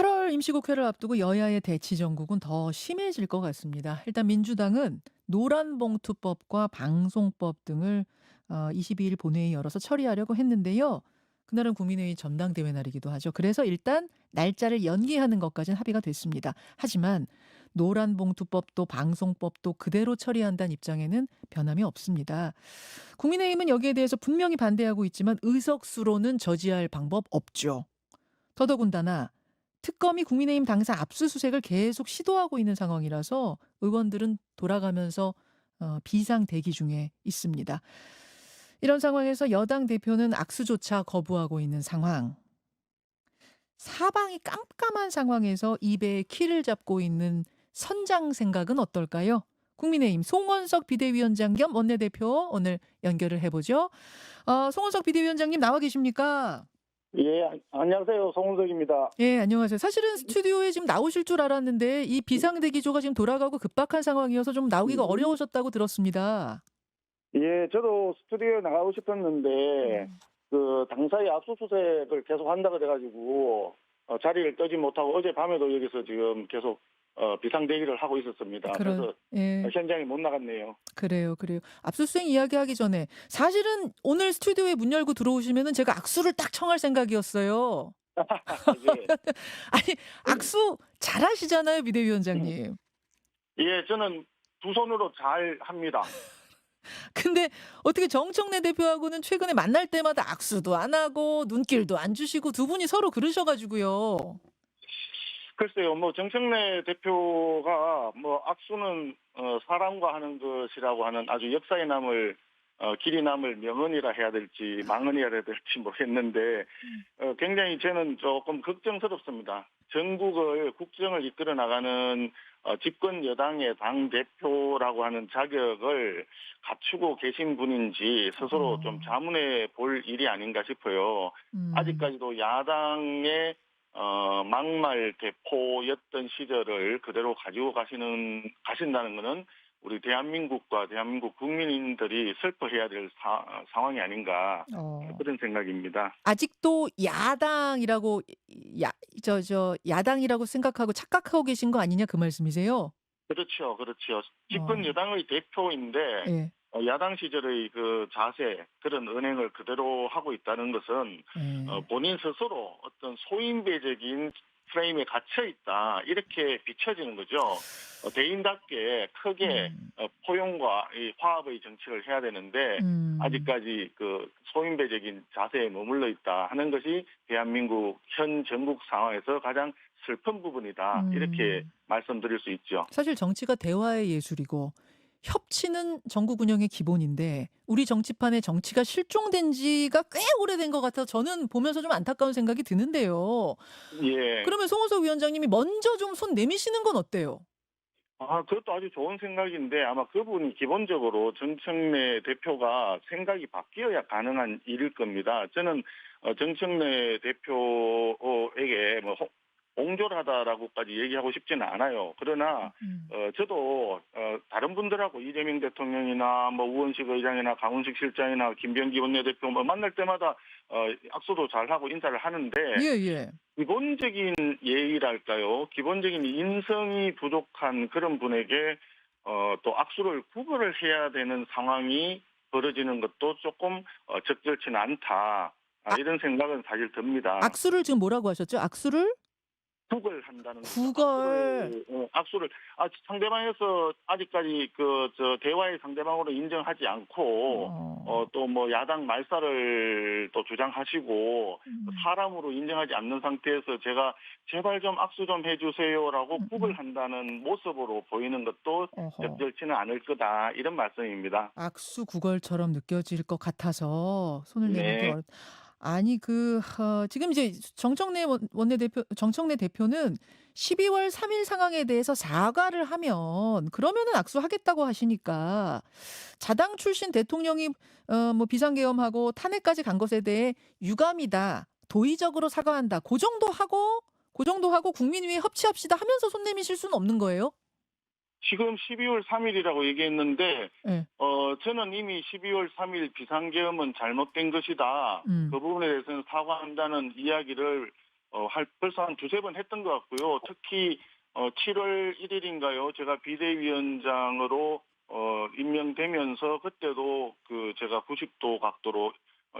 8월 임시국회를 앞두고 여야의 대치 전국은 더 심해질 것 같습니다. 일단 민주당은 노란봉투법과 방송법 등을 어, 22일 본회의 열어서 처리하려고 했는데요. 그날은 국민의힘 전당대회 날이기도 하죠. 그래서 일단 날짜를 연기하는 것까지는 합의가 됐습니다. 하지만 노란봉투법도 방송법도 그대로 처리한다는 입장에는 변함이 없습니다. 국민의힘은 여기에 대해서 분명히 반대하고 있지만 의석수로는 저지할 방법 없죠. 더더군다나 특검이 국민의힘 당사 압수수색을 계속 시도하고 있는 상황이라서 의원들은 돌아가면서 어, 비상 대기 중에 있습니다. 이런 상황에서 여당 대표는 악수조차 거부하고 있는 상황. 사방이 깜깜한 상황에서 입에 키를 잡고 있는 선장 생각은 어떨까요? 국민의힘 송원석 비대위원장 겸 원내대표 오늘 연결을 해보죠. 어, 송원석 비대위원장님 나와 계십니까? 예, 안- 안녕하세요. 송은석입니다. 예, 안녕하세요. 사실은 스튜디오에 지금 나오실 줄 알았는데 이 비상대기조가 지금 돌아가고 급박한 상황이어서 좀 나오기가 음. 어려우셨다고 들었습니다. 예, 저도 스튜디오에 나가고 싶었는데 그 당사의 압수수색을 계속 한다 그래가지고 어, 자리를 떠지 못하고 어제 밤에도 여기서 지금 계속 어, 비상대기를 하고 있었습니다. 그런- 그래서 예, 현장에 못 나갔네요. 그래요, 그래요. 압수수색 이야기하기 전에 사실은 오늘 스튜디오에 문 열고 들어오시면은 제가 악수를 딱 청할 생각이었어요. 예, 아니, 악수 잘하시잖아요, 비대위원장님. 예, 저는 두 손으로 잘 합니다. 근데 어떻게 정청래 대표하고는 최근에 만날 때마다 악수도 안 하고 눈길도 안 주시고 두 분이 서로 그러셔가지고요. 글쎄요, 뭐 정청래 대표가 뭐 악수는 어, 사람과 하는 것이라고 하는 아주 역사에 남을 어, 길이 남을 명언이라 해야 될지 망언이라 해야 될지 모르겠는데 어, 굉장히 저는 조금 걱정스럽습니다. 전국을 국정을 이끌어 나가는 어, 집권 여당의 당 대표라고 하는 자격을 갖추고 계신 분인지 스스로 어. 좀 자문해 볼 일이 아닌가 싶어요. 음. 아직까지도 야당의 어, 막말 대포였던 시절을 그대로 가지고 가시는 가신다는 것은 우리 대한민국과 대한민국 국민들이 슬퍼해야 될 사, 상황이 아닌가 어. 그런 생각입니다. 아직도 야당이라고 야저저 야당이라고 생각하고 착각하고 계신 거 아니냐 그 말씀이세요? 그렇죠, 그렇죠. 집권 어. 여당의 대표인데 예. 어, 야당 시절의 그 자세 그런 은행을 그대로 하고 있다는 것은 예. 어, 본인 스스로 어떤 소인배적인 프레임에 갇혀 있다 이렇게 비춰지는 거죠. 어, 대인답게 크게 음. 어, 포용과 이 화합의 정치를 해야 되는데 음. 아직까지 그 소인배적인 자세에 머물러 있다 하는 것이 대한민국 현 전국 상황에서 가장 슬픈 부분이다 음. 이렇게 말씀드릴 수 있죠. 사실 정치가 대화의 예술이고 협치는 정국 운영의 기본인데 우리 정치판에 정치가 실종된 지가 꽤 오래된 것 같아서 저는 보면서 좀 안타까운 생각이 드는데요. 예. 그러면 송호석 위원장님이 먼저 좀 손 내미시는 건 어때요? 아, 그것도 아주 좋은 생각인데 아마 그분이 기본적으로 정청래 대표가 생각이 바뀌어야 가능한 일일 겁니다. 저는 어, 정청래 대표에게 뭐 홍- 옹졸하다라고까지 얘기하고 싶지는 않아요. 그러나 음. 어, 저도 어, 다른 분들하고 이재명 대통령이나 뭐 우원식 의장이나 강훈식 실장이나 김병기 원내대표 뭐 만날 때마다 어, 악수도 잘 하고 인사를 하는데 예, 예. 기본적인 예의랄까요? 기본적인 인성이 부족한 그런 분에게 어, 또 악수를 구걸을 해야 되는 상황이 벌어지는 것도 조금 어, 적절치는 않다. 아, 아- 이런 생각은 사실 듭니다. 악수를 지금 뭐라고 하셨죠? 악수를? 구걸 한다는. 구걸. 악수를, 어, 악수를 아, 상대방에서 아직까지 그 저 대화의 상대방으로 인정하지 않고 어. 어, 또 뭐 야당 말살을 또 주장하시고 음. 사람으로 인정하지 않는 상태에서 제가 제발 좀 악수 좀 해주세요라고 음, 굽을 음. 한다는 모습으로 보이는 것도. 적절치는 않을 거다 이런 말씀입니다. 악수 구걸처럼 느껴질 것 같아서 손을 네. 내밀기 어렵. 아니 그 어, 지금 이제 정청래 원- 원내대표 정청래 대표는 12월 3일 상황에 대해서 사과를 하면 그러면은 악수하겠다고 하시니까 자당 출신 대통령이 어, 뭐 비상계엄하고 탄핵까지 간 것에 대해 유감이다 도의적으로 사과한다 그 정도 하고 그 정도 하고 국민 위에 협치합시다 하면서 손 내미실 수는 없는 거예요? 지금 12월 3일이라고 얘기했는데 예. 어 저는 이미 12월 3일 비상계엄은 잘못된 것이다. 음. 그 부분에 대해서는 사과한다는 이야기를 어, 할, 벌써 한 두세 번 했던 것 같고요. 특히 어, 7월 1일인가요? 제가 비대위원장으로 어, 임명되면서 그때도 그 제가 90도 각도로 어,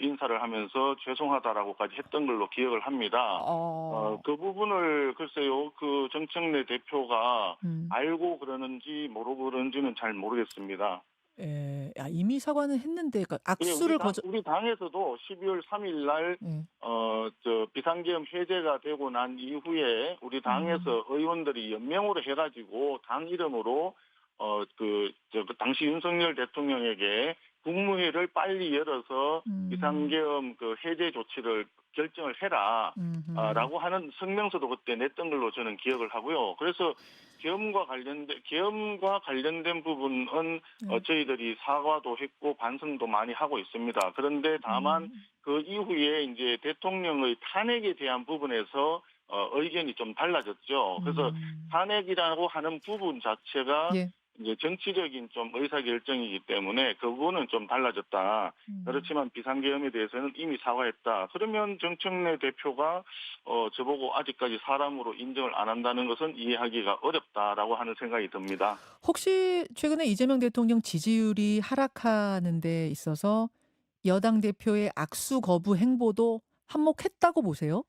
인사를 하면서 죄송하다라고까지 했던 걸로 기억을 합니다. 어. 어, 그 부분을 글쎄요, 그 정청래 대표가 음. 알고 그러는지 모르고 그러는지는 잘 모르겠습니다. 예. 야, 이미 사과는 했는데 그러니까 예, 악수를 우리, 당, 거절 우리 당에서도 12월 3일 날 예. 어, 저, 비상계엄 해제가 되고 난 이후에 우리 당에서 음. 의원들이 연명으로 해가지고 당 이름으로 어, 그, 저, 그 당시 윤석열 대통령에게 국무회의를 빨리 열어서 음. 비상계엄 그 해제 조치를 결정을 해라. 음흠. 아, 라고 하는 성명서도 그때 냈던 걸로 저는 기억을 하고요. 그래서 계엄과 관련된 계엄과 관련된 부분은 네. 어, 저희들이 사과도 했고 반성도 많이 하고 있습니다. 그런데 다만 음. 그 이후에 이제 대통령의 탄핵에 대한 부분에서 어, 의견이 좀 달라졌죠. 그래서 음. 탄핵이라고 하는 부분 자체가 예. 이제 정치적인 좀 의사 결정이기 때문에 그 부분은 좀 달라졌다. 음. 그렇지만 비상계엄에 대해서는 이미 사과했다. 그러면 정청래 대표가 어 저보고 아직까지 사람으로 인정을 안 한다는 것은 이해하기가 어렵다라고 하는 생각이 듭니다. 혹시 최근에 이재명 대통령 지지율이 하락하는 데 있어서 여당 대표의 악수 거부 행보도 한몫했다고 보세요?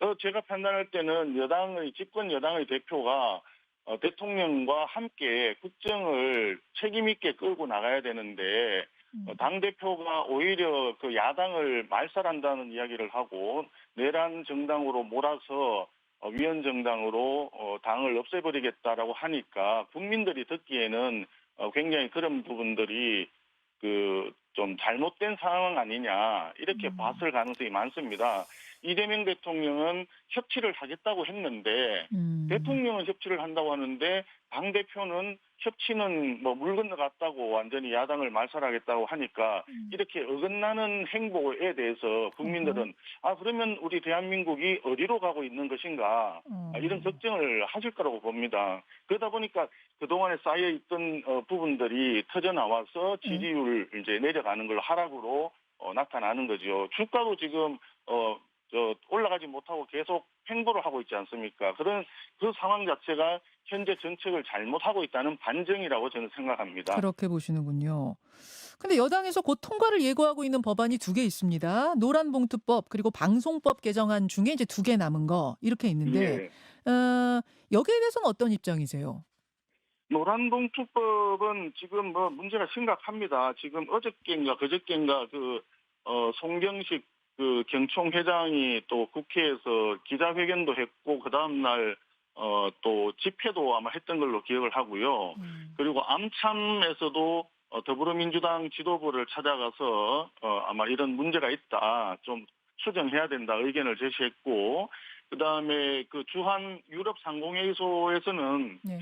어 제가 판단할 때는 여당의 집권 여당의 대표가 어, 대통령과 함께 국정을 책임 있게 끌고 나가야 되는데 음. 당 대표가 오히려 그 야당을 말살한다는 이야기를 하고 내란 정당으로 몰아서 어, 위헌 정당으로 어, 당을 없애버리겠다라고 하니까 국민들이 듣기에는 어, 굉장히 그런 부분들이 그 좀 잘못된 상황 아니냐 이렇게 음. 봤을 가능성이 많습니다. 이재명 대통령은 협치를 하겠다고 했는데 음. 대통령은 협치를 한다고 하는데 당 대표는 협치는 뭐 물 건너갔다고 완전히 야당을 말살하겠다고 하니까 음. 이렇게 어긋나는 행보에 대해서 국민들은 아 그러면 우리 대한민국이 어디로 가고 있는 것인가 어. 아, 이런 걱정을 하실 거라고 봅니다. 그러다 보니까 그동안에 쌓여 있던 어, 부분들이 터져 나와서 지지율 이제 내려가는 걸 하락으로 어, 나타나는 거죠. 주가도 지금 어, 저 올라가지 못하고 계속 횡보를 하고 있지 않습니까? 그런 그 상황 자체가 현재 정책을 잘못하고 있다는 반증이라고 저는 생각합니다. 그렇게 보시는군요. 근데 여당에서 곧 통과를 예고하고 있는 법안이 두 개 있습니다. 노란 봉투법 그리고 방송법 개정안 중에 이제 두 개 남은 거 이렇게 있는데 예. 어, 여기에 대해서는 어떤 입장이세요? 노란 봉투법은 지금 뭐 문제가 심각합니다. 지금 어저께인가 그저께인가 그 어, 송경식 그 경총 회장이 또 국회에서 기자회견도 했고 그 다음 날 어, 또 집회도 아마 했던 걸로 기억을 하고요. 음. 그리고 암참에서도 어, 더불어민주당 지도부를 찾아가서 어, 아마 이런 문제가 있다. 좀 수정해야 된다 의견을 제시했고 그다음에 그 주한 유럽 상공회의소에서는 네.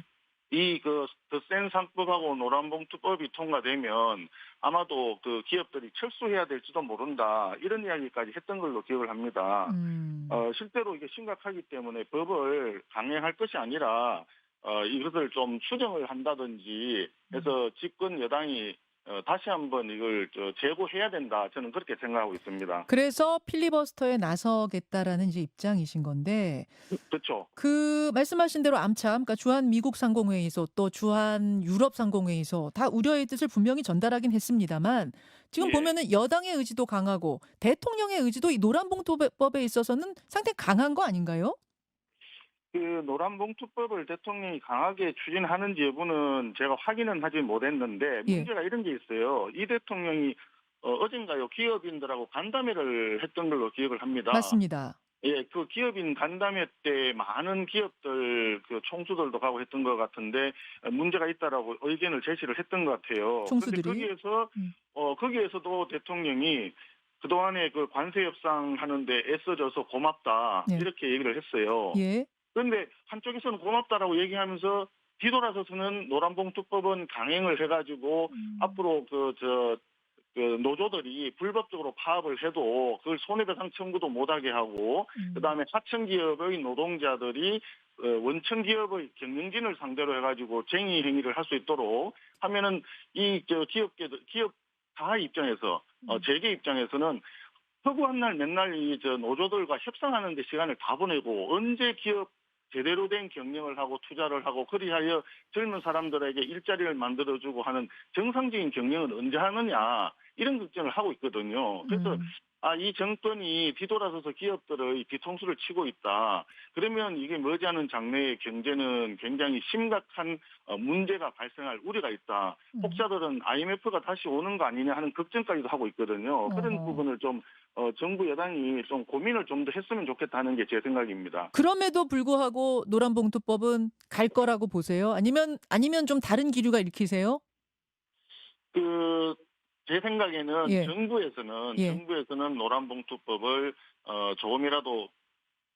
이그더센 상법하고 노란봉투법이 통과되면 아마도 그 기업들이 철수해야 될지도 모른다 이런 이야기까지 했던 걸로 기억을 합니다. 음. 어, 실제로 이게 심각하기 때문에 법을 강행할 것이 아니라 어, 이것을 좀 수정을 한다든지 해서 집권 여당이 어, 다시 한번 이걸 저, 재고해야 된다. 저는 그렇게 생각하고 있습니다. 그래서 필리버스터에 나서겠다라는 이제 입장이신 건데 그렇죠. 그 말씀하신 대로 암참, 그러니까 주한 미국 상공회의소 또 주한 유럽 상공회의소 다 우려의 뜻을 분명히 전달하긴 했습니다만 지금 예. 보면은 여당의 의지도 강하고 대통령의 의지도 이 노란봉투법에 있어서는 상당히 강한 거 아닌가요? 그 노란봉투법을 대통령이 강하게 추진하는지 여부는 제가 확인은 하지 못했는데 예. 문제가 이런 게 있어요. 이 대통령이 어, 어젠가요 기업인들하고 간담회를 했던 걸로 기억을 합니다. 맞습니다. 예, 그 기업인 간담회 때 많은 기업들 그 총수들도 가고 했던 것 같은데 어, 문제가 있다라고 의견을 제시를 했던 것 같아요. 총수들이? 거기에서 음. 어 거기에서도 대통령이 그 동안에 그 관세 협상 하는데 애써줘서 고맙다 네. 이렇게 얘기를 했어요. 예. 그런데 한쪽에서는 고맙다라고 얘기하면서 뒤돌아서서는 노란봉투법은 강행을 해가지고 음. 앞으로 그저 그 노조들이 불법적으로 파업을 해도 그걸 손해배상 청구도 못하게 하고 음. 그다음에 하청 기업의 노동자들이 어, 원청 기업의 경영진을 상대로 해가지고 쟁의 행위를 할 수 있도록 하면은 이 저 기업계들 기업 다 입장에서 어, 음. 재계 입장에서는 허구한 날 맨날 이 저 노조들과 협상하는 데 시간을 다 보내고 언제 기업 제대로 된 경영을 하고 투자를 하고 그리하여 젊은 사람들에게 일자리를 만들어주고 하는 정상적인 경영은 언제 하느냐 이런 걱정을 하고 있거든요. 그래서 음. 아, 이 정권이 뒤돌아서서 기업들의 뒤통수를 치고 있다. 그러면 이게 머지않은 장래의 경제는 굉장히 심각한 어, 문제가 발생할 우려가 있다. 음. 혹자들은 IMF가 다시 오는 거 아니냐 하는 걱정까지도 하고 있거든요. 그런. 부분을 좀 어, 정부 여당이 좀 고민을 좀 더 했으면 좋겠다는 게 제 생각입니다. 그럼에도 불구하고 노란봉투법은 갈 거라고 보세요? 아니면 아니면 좀 다른 기류가 읽히세요? 그, 제 생각에는 예. 정부에서는, 예. 정부에서는 노란봉투법을, 어, 조금이라도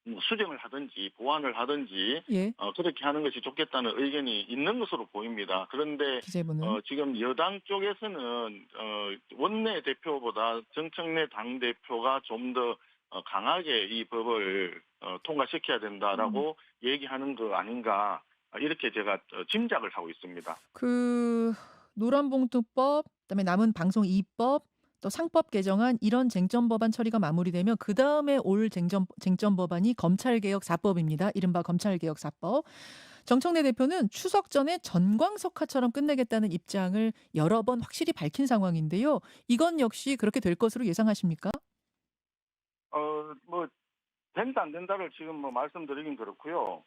뭐 수정을 하든지 보완을 하든지, 예. 어, 그렇게 하는 것이 좋겠다는 의견이 있는 것으로 보입니다. 그런데, 어, 지금 여당 쪽에서는, 어, 원내 대표보다 정청래 당 대표가 좀더 어, 강하게 이 법을 어, 통과시켜야 된다라고 음. 얘기하는 거 아닌가, 아, 이렇게 제가 어, 짐작을 하고 있습니다. 그 노란봉투법, 그다음에 남은 방송 2법, 또 상법 개정안 이런 쟁점 법안 처리가 마무리되면 그 다음에 올 쟁점 쟁점 법안이 검찰 개혁 4법입니다. 이른바 검찰 개혁 4법. 정청래 대표는 추석 전에 전광석화처럼 끝내겠다는 입장을 여러 번 확실히 밝힌 상황인데요. 이건 역시 그렇게 될 것으로 예상하십니까? 어, 뭐, 된다, 안 된다를 지금 뭐 말씀드리긴 그렇고요.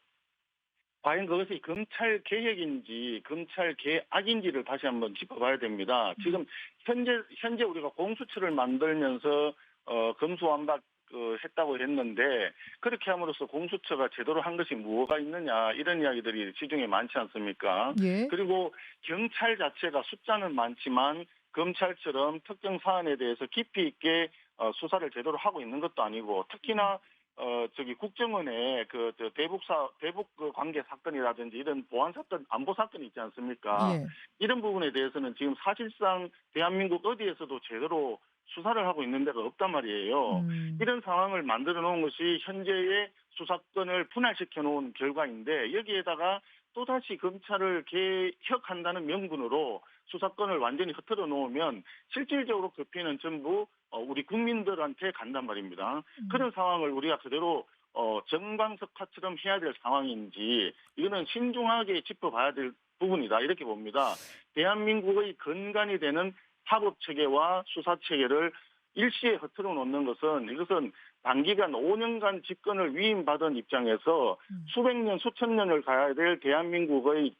과연 그것이 검찰 개혁인지 검찰 개악인지를 다시 한번 짚어봐야 됩니다. 지금 현재 현재 우리가 공수처를 만들면서 어, 검수완박 어, 했다고 했는데 그렇게 함으로써 공수처가 제대로 한 것이 무엇가 있느냐 이런 이야기들이 시중에 많지 않습니까? 예. 그리고 경찰 자체가 숫자는 많지만 검찰처럼 특정 사안에 대해서 깊이 있게 어, 수사를 제대로 하고 있는 것도 아니고 특히나 어 저기 국정원의 그, 저 대북 사 대북 그 관계 사건이라든지 이런 보안 사건 안보 사건이 있지 않습니까? 예. 이런 부분에 대해서는 지금 사실상 대한민국 어디에서도 제대로 수사를 하고 있는 데가 없단 말이에요. 음. 이런 상황을 만들어 놓은 것이 현재의 수사권을 분할시켜 놓은 결과인데 여기에다가 또다시 검찰을 개혁한다는 명분으로 수사권을 완전히 흐트러 놓으면 실질적으로 그 피해는 전부 어, 우리 국민들한테 간단 말입니다. 음. 그런 상황을 우리가 그대로 어, 정광석화처럼 해야 될 상황인지 이거는 신중하게 짚어봐야 될 부분이다 이렇게 봅니다. 대한민국의 근간이 되는 사법 체계와 수사 체계를 일시에 흐트러 놓는 것은 이것은 단기간 5년간 집권을 위임받은 입장에서 음. 수백 년, 수천 년을 가야 될 대한민국의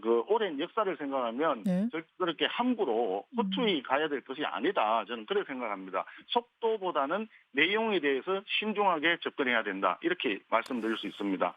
그 오랜 역사를 생각하면 네. 그렇게 함부로 허투루 가야 될 것이 아니다. 저는 그렇게 생각합니다. 속도보다는 내용에 대해서 신중하게 접근해야 된다. 이렇게 말씀드릴 수 있습니다.